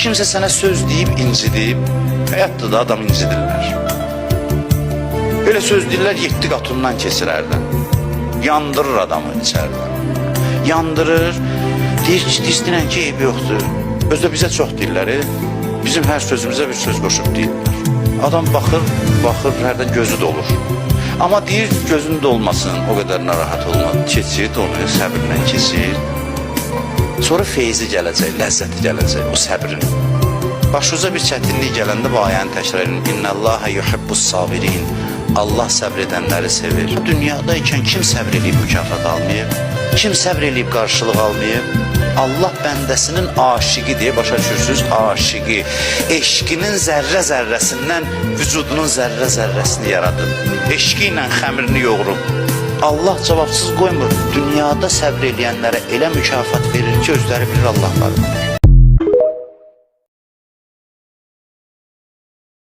Kimsə sənə söz deyib, incidib, həyatda da adam incidirlər. Belə söz deyirlər, yetdi qatından keçir hərdən. Yandırır adamı içərdən. Yandırır, ki, istəyirən ki, eybi yoxdur. Özdə bizə çox deyirlər, e? bizim hər sözümüzə bir söz qoşub deyirlər. Adam baxır, baxır, hərdən gözü dolur. Amma deyir, gözün dolmasın, o qədər narahat olma. Keçir, onu səbirlə keçir. Sonra feyzi gələcək, ləzzəti gələcək, o səbrin. Başınıza bir çətinlik gələndə bu ayəni təkrar edin. İnnəllaha yuhibbus sabirin. Allah səbr edənləri sevir. Dünyada ikən kim səbr edib mükafat almayıb? Kim səbr edib qarşılıq almayıb? Allah bəndəsinin aşiqi deyə başa düşürsünüz, aşiqi. Eşqinin zərrə zərrəsindən vücudunun zərrə zərrəsini yaradıb. Eşqi ilə xəmirini yoğurub. Allah cavabsız qoymur. Dünyada səbr edənlərə elə mükafat verir ki, özləri bilir Allah var.